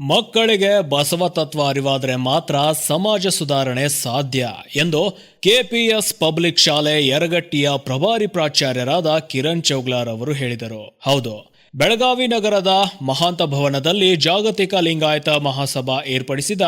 ಮಕ್ಕಳಿಗೆ ಬಸವ ತತ್ವ ಅರಿವಾದರೆ ಮಾತ್ರ ಸಮಾಜ ಸುಧಾರಣೆ ಸಾಧ್ಯ ಎಂದು ಕೆಪಿಎಸ್ ಪಬ್ಲಿಕ್ ಶಾಲೆ ಯರಗಟ್ಟಿಯ ಪ್ರಭಾರಿ ಪ್ರಾಚಾರ್ಯರಾದ ಕಿರಣ್ ಚೌಗ್ಲಾರ್ ಅವರು ಹೇಳಿದರು. ಹೌದು. ಬೆಳಗಾವಿ ನಗರದ ಮಹಾಂತ ಭವನದಲ್ಲಿ ಜಾಗತಿಕ ಲಿಂಗಾಯತ ಮಹಾಸಭಾ ಏರ್ಪಡಿಸಿದ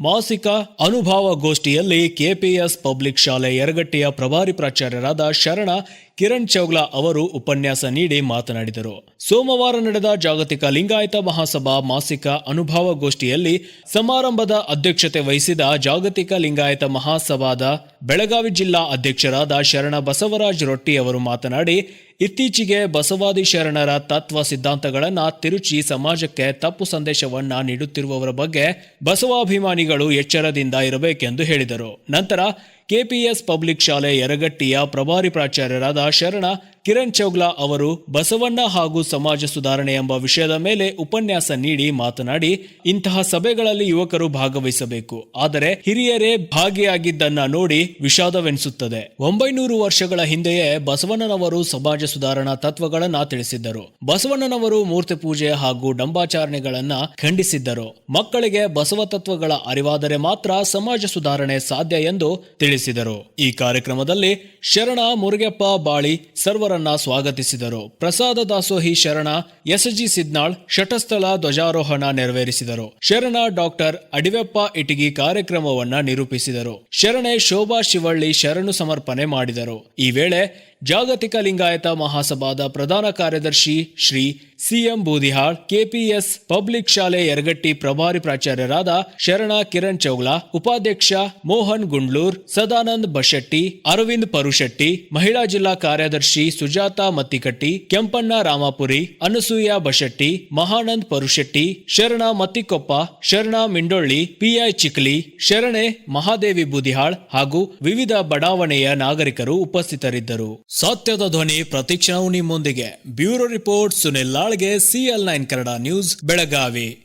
ಮಾಸಿಕ ಅನುಭವ ಗೋಷ್ಠಿಯಲ್ಲಿ ಕೆಪಿಎಸ್ ಪಬ್ಲಿಕ್ ಶಾಲೆ ಯರಗಟ್ಟಿಯ ಪ್ರಭಾರಿ ಪ್ರಾಚಾರ್ಯರಾದ ಶರಣ ಕಿರಣ್ ಚೌಗ್ಲಾ ಅವರು ಉಪನ್ಯಾಸ ನೀಡಿ ಮಾತನಾಡಿದರು. ಸೋಮವಾರ ನಡೆದ ಜಾಗತಿಕ ಲಿಂಗಾಯತ ಮಹಾಸಭಾ ಮಾಸಿಕ ಅನುಭವ ಗೋಷ್ಠಿಯಲ್ಲಿ ಸಮಾರಂಭದ ಅಧ್ಯಕ್ಷತೆ ವಹಿಸಿದ ಜಾಗತಿಕ ಲಿಂಗಾಯತ ಮಹಾಸಭಾದ ಬೆಳಗಾವಿ ಜಿಲ್ಲಾ ಅಧ್ಯಕ್ಷರಾದ ಶರಣ ಬಸವರಾಜ್ ರೊಟ್ಟಿ ಅವರು ಮಾತನಾಡಿ, ಇತ್ತೀಚೆಗೆ ಬಸವಾದಿ ಶರಣರ ತತ್ವ ಸಿದ್ಧಾಂತಗಳನ್ನು ತಿರುಚಿ ಸಮಾಜಕ್ಕೆ ತಪ್ಪು ಸಂದೇಶವನ್ನ ನೀಡುತ್ತಿರುವವರ ಬಗ್ಗೆ ಬಸವಾಭಿಮಾನಿಗಳು ಎಚ್ಚರದಿಂದ ಇರಬೇಕೆಂದು ಹೇಳಿದರು. ನಂತರ ಕೆಪಿಎಸ್ ಪಬ್ಲಿಕ್ ಶಾಲೆ ಯರಗಟ್ಟಿಯ ಪ್ರಭಾರಿ ಪ್ರಾಚಾರ್ಯರಾದ ಶರಣ ಕಿರಣ್ ಚೌಗ್ಲಾ ಅವರು ಬಸವಣ್ಣ ಹಾಗೂ ಸಮಾಜ ಸುಧಾರಣೆ ಎಂಬ ವಿಷಯದ ಮೇಲೆ ಉಪನ್ಯಾಸ ನೀಡಿ ಮಾತನಾಡಿ, ಇಂತಹ ಸಭೆಗಳಲ್ಲಿ ಯುವಕರು ಭಾಗವಹಿಸಬೇಕು. ಆದರೆ ಹಿರಿಯರೇ ಭಾಗಿಯಾಗಿದ್ದನ್ನ ನೋಡಿ ವಿಷಾದವೆನಿಸುತ್ತದೆ. ಒಂಬೈನೂರು ವರ್ಷಗಳ ಹಿಂದೆಯೇ ಬಸವಣ್ಣನವರು ಸಮಾಜ ಸುಧಾರಣಾ ತತ್ವಗಳನ್ನ ತಿಳಿಸಿದ್ದರು. ಬಸವಣ್ಣನವರು ಮೂರ್ತಿ ಪೂಜೆ ಹಾಗೂ ಡಂಬಾಚಾರಣೆಗಳನ್ನ ಖಂಡಿಸಿದ್ದರು. ಮಕ್ಕಳಿಗೆ ಬಸವ ತತ್ವಗಳ ಅರಿವಾದರೆ ಮಾತ್ರ ಸಮಾಜ ಸುಧಾರಣೆ ಸಾಧ್ಯ ಎಂದು ತಿಳಿಸಿದರು. ಈ ಕಾರ್ಯಕ್ರಮದಲ್ಲಿ ಶರಣ ಮುರುಗಪ್ಪ ಬಾಳಿ ಸರ್ವರನ್ನ ಸ್ವಾಗತಿಸಿದರು. ಪ್ರಸಾದ ದಾಸೋಹಿ ಶರಣ ಎಸ್ ಜಿ ಸಿದ್ನಾಳ್ ಶಟಸ್ಥಳ ಧ್ವಜಾರೋಹಣ ನೆರವೇರಿಸಿದರು. ಶರಣ ಡಾಕ್ಟರ್ ಅಡಿವೆಪ್ಪ ಇಟಗಿ ಕಾರ್ಯಕ್ರಮವನ್ನ ನಿರೂಪಿಸಿದರು. ಶರಣೆ ಶೋಭಾ ಶಿವಳ್ಳಿ ಶರಣು ಸಮರ್ಪಣೆ ಮಾಡಿದರು. ಈ ವೇಳೆ ಜಾಗತಿಕ ಲಿಂಗಾಯತ ಮಹಾಸಭಾದ ಪ್ರಧಾನ ಕಾರ್ಯದರ್ಶಿ Shri CM Boodihal, KPS public ಶಾಲೆ ಯರಗಟ್ಟಿ ಪ್ರಭಾರಿ ಪ್ರಾಚಾರ್ಯರಾದ ಶರಣ ಕಿರಣ್ ಚೌಗ್ಲಾ, ಉಪಾಧ್ಯಕ್ಷ ಮೋಹನ್ ಗುಂಡ್ಲೂರ್, ಸದಾನಂದ್ ಬಶೆಟ್ಟಿ, ಅರವಿಂದ್ ಪರುಶೆಟ್ಟಿ, ಮಹಿಳಾ ಜಿಲ್ಲಾ ಕಾರ್ಯದರ್ಶಿ ಸುಜಾತ ಮತ್ತಿಕಟ್ಟಿ, ಕೆಂಪಣ್ಣ ರಾಮಾಪುರಿ, ಅನಸೂಯ ಬಶೆಟ್ಟಿ, ಮಹಾನಂದ್ ಪರುಶೆಟ್ಟಿ, ಶರಣ ಮತ್ತಿಕೊಪ್ಪ, ಶರಣ ಮಿಂಡೊಳ್ಳಿ, ಪಿಐ ಚಿಕ್ಲಿ, ಶರಣೆ ಮಹಾದೇವಿ ಬೂದಿಹಾಳ್ ಹಾಗೂ ವಿವಿಧ ಬಡಾವಣೆಯ ನಾಗರಿಕರು ಉಪಸ್ಥಿತರಿದ್ದರು. ಸತ್ಯದ ಧ್ವನಿ ಪ್ರತಿಕ್ಷಣವು ನಿಮ್ಮೊಂದಿಗೆ. Bureau report Sunil Lalge, CL nine Kannada news, Belagavi.